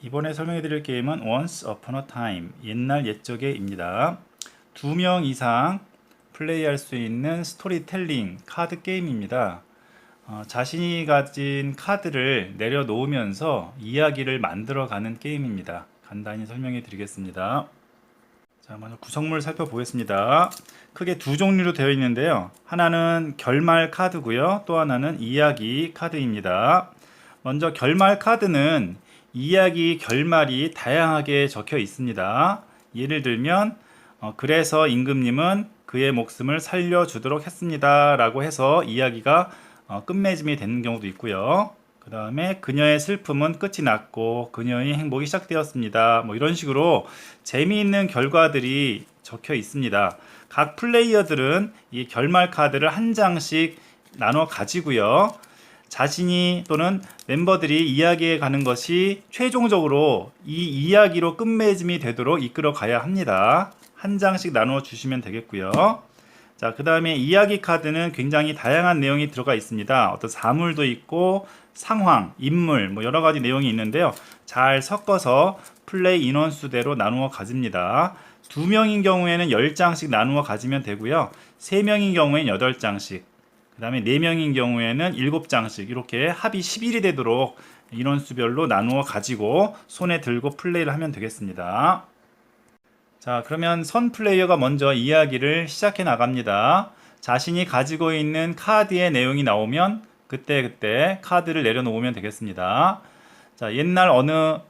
이번에 설명해 드릴 게임은 Once Upon a Time 옛날 옛적에입니다. 두 명 이상 플레이할 수 있는 스토리텔링 카드 게임입니다. 어, 자신이 가진 카드를 내려놓으면서 이야기를 만들어가는 게임입니다. 간단히 설명해 드리겠습니다. 자, 먼저 구성물 살펴보겠습니다. 크게 두 종류로 되어 있는데요. 하나는 결말 카드고요. 또 하나는 이야기 카드입니다. 먼저 결말 카드는 이야기 결말이 다양하게 적혀 있습니다. 예를 들면 어, 그래서 임금님은 그의 목숨을 살려주도록 했습니다. 라고 해서 이야기가 어, 끝맺음이 되는 경우도 있고요. 그 다음에 그녀의 슬픔은 끝이 났고 그녀의 행복이 시작되었습니다. 뭐 이런 식으로 재미있는 결과들이 적혀 있습니다. 각 플레이어들은 이 결말 카드를 한 장씩 나눠 가지고요. 자신이 또는 멤버들이 이야기해 가는 것이 최종적으로 이 이야기로 끝맺음이 되도록 이끌어 가야 합니다. 한 장씩 나누어 주시면 되겠고요. 자, 그 다음에 이야기 카드는 굉장히 다양한 내용이 들어가 있습니다. 어떤 사물도 있고, 상황, 인물, 뭐 여러 가지 내용이 있는데요. 잘 섞어서 플레이 인원수대로 나누어 가집니다. 두 명인 경우에는 10장씩 나누어 가지면 되고요. 세 명인 경우에는 8장씩, 그 다음에 4명인 경우에는 7장씩 이렇게 합이 10일이 되도록 인원수별로 나누어 가지고 손에 들고 플레이를 하면 되겠습니다. 자, 그러면 선 플레이어가 먼저 이야기를 시작해 나갑니다. 자신이 가지고 있는 카드의 내용이 나오면 그때그때 카드를 내려놓으면 되겠습니다. 자, 옛날 어느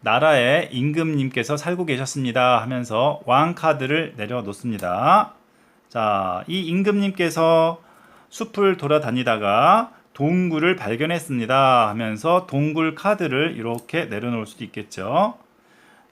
나라에 임금님께서 살고 계셨습니다 하면서 왕 카드를 내려놓습니다. 자, 이 임금님께서 숲을 돌아다니다가 동굴을 발견했습니다 하면서 동굴 카드를 이렇게 내려놓을 수도 있겠죠.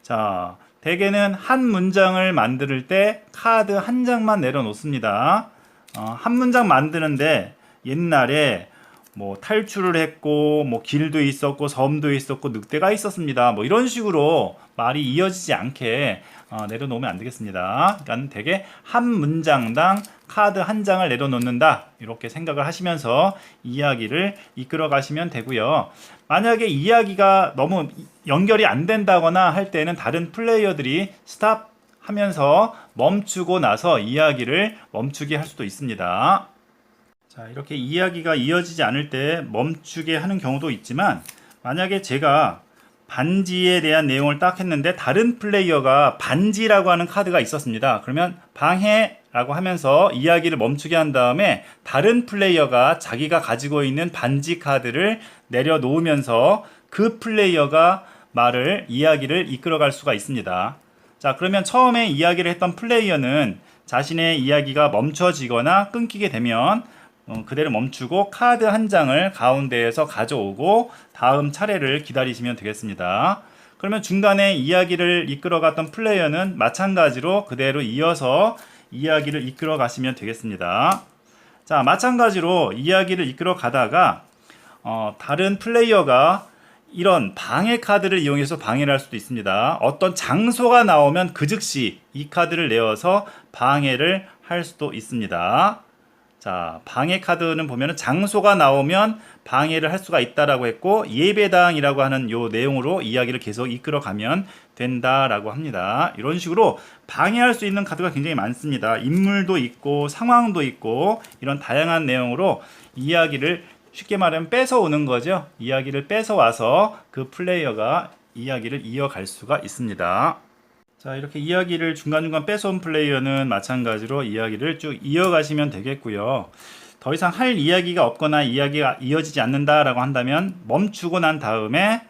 자, 대개는 한 문장을 만들 때 카드 한 장만 내려놓습니다. 어, 한 문장 만드는데 옛날에 뭐 탈출을 했고 뭐 길도 있었고 섬도 있었고 늑대가 있었습니다. 뭐 이런 식으로 말이 이어지지 않게 어, 내려놓으면 안 되겠습니다. 그러니까 되게 한 문장당 카드 한 장을 내려놓는다 이렇게 생각을 하시면서 이야기를 이끌어 가시면 되고요. 만약에 이야기가 너무 연결이 안 된다거나 할 때는 다른 플레이어들이 스탑 하면서 멈추고 나서 이야기를 멈추게 할 수도 있습니다. 자, 이렇게 이야기가 이어지지 않을 때 멈추게 하는 경우도 있지만 만약에 제가 반지에 대한 내용을 딱 했는데 다른 플레이어가 반지라고 하는 카드가 있었습니다. 그러면 방해 라고 하면서 이야기를 멈추게 한 다음에 다른 플레이어가 자기가 가지고 있는 반지 카드를 내려놓으면서 그 플레이어가 말을 이야기를 이끌어갈 수가 있습니다. 자, 그러면 처음에 이야기를 했던 플레이어는 자신의 이야기가 멈춰지거나 끊기게 되면 어, 그대로 멈추고 카드 한 장을 가운데에서 가져오고 다음 차례를 기다리시면 되겠습니다. 그러면 중간에 이야기를 이끌어갔던 플레이어는 마찬가지로 그대로 이어서 이야기를 이끌어 가시면 되겠습니다. 자, 마찬가지로 이야기를 이끌어 가다가 어, 다른 플레이어가 이런 방해 카드를 이용해서 방해를 할 수도 있습니다. 어떤 장소가 나오면 그 즉시 이 카드를 내어서 방해를 할 수도 있습니다. 자, 방해 카드는 보면은 장소가 나오면 방해를 할 수가 있다라고 했고 예배당이라고 하는 요 내용으로 이야기를 계속 이끌어 가면 된다라고 합니다. 이런 식으로 방해할 수 있는 카드가 굉장히 많습니다. 인물도 있고 상황도 있고 이런 다양한 내용으로 이야기를 쉽게 말하면 뺏어오는 거죠. 이야기를 뺏어와서 그 플레이어가 이야기를 이어갈 수가 있습니다. 자, 이렇게 이야기를 중간중간 뺏어온 플레이어는 마찬가지로 이야기를 쭉 이어가시면 되겠고요. 더 이상 할 이야기가 없거나 이야기가 이어지지 않는다라고 한다면 멈추고 난 다음에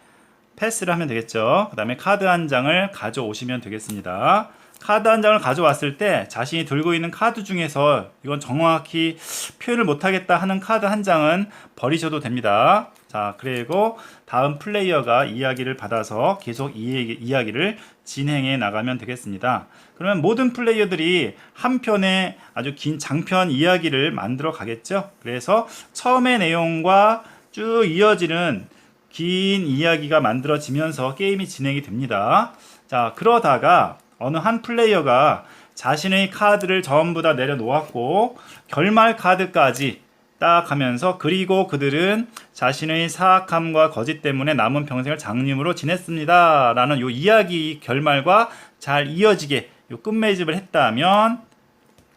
패스를 하면 되겠죠. 그 다음에 카드 한 장을 가져오시면 되겠습니다. 카드 한 장을 가져왔을 때 자신이 들고 있는 카드 중에서 이건 정확히 표현을 못하겠다 하는 카드 한 장은 버리셔도 됩니다. 자, 그리고 다음 플레이어가 이야기를 받아서 계속 이 이야기를 진행해 나가면 되겠습니다. 그러면 모든 플레이어들이 한 편의 아주 긴 장편 이야기를 만들어 가겠죠. 그래서 처음의 내용과 쭉 이어지는 긴 이야기가 만들어지면서 게임이 진행이 됩니다. 자, 그러다가 어느 한 플레이어가 자신의 카드를 전부 다 내려놓았고 결말 카드까지 딱 하면서 그리고 그들은 자신의 사악함과 거짓 때문에 남은 평생을 장님으로 지냈습니다. 라는 요 이야기 결말과 잘 이어지게 요 끝맺음을 했다면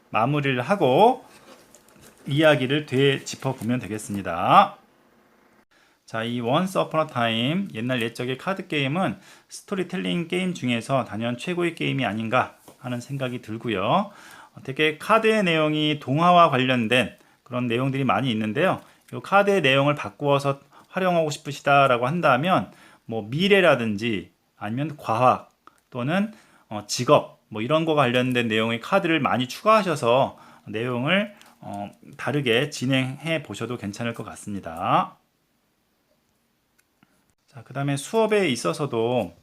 마무리를 하고 이야기를 되짚어 보면 되겠습니다. 자, 이 Upon a Time 옛날 옛적의 카드 게임은 스토리텔링 게임 중에서 단연 최고의 게임이 아닌가 하는 생각이 들고요. 어, 되게 카드의 내용이 동화와 관련된 그런 내용들이 많이 있는데요. 이 카드의 내용을 바꾸어서 활용하고 싶으시다라고 한다면 뭐 미래라든지 아니면 과학 또는 어, 직업 뭐 이런 거 관련된 내용의 카드를 많이 추가하셔서 내용을 어, 다르게 진행해 보셔도 괜찮을 것 같습니다. 자, 그 다음에 수업에 있어서도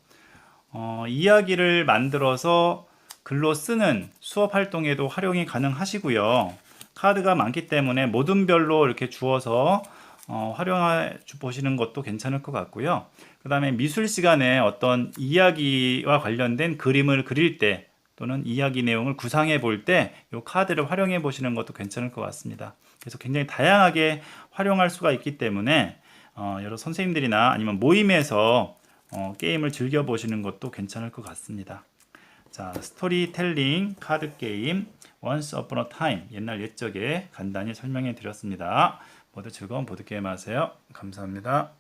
어, 이야기를 만들어서 글로 쓰는 수업 활동에도 활용이 가능하시고요. 카드가 많기 때문에 모든 별로 이렇게 주어서 어, 활용해 보시는 것도 괜찮을 것 같고요. 그 다음에 미술 시간에 어떤 이야기와 관련된 그림을 그릴 때 또는 이야기 내용을 구상해 볼 때 이 카드를 활용해 보시는 것도 괜찮을 것 같습니다. 그래서 굉장히 다양하게 활용할 수가 있기 때문에 어, 여러 선생님들이나 아니면 모임에서 어, 게임을 즐겨 보시는 것도 괜찮을 것 같습니다. 자, 스토리텔링 카드 게임 Once Upon a Time 옛날 옛적에 간단히 설명해 드렸습니다. 모두 즐거운 보드 게임 하세요. 감사합니다.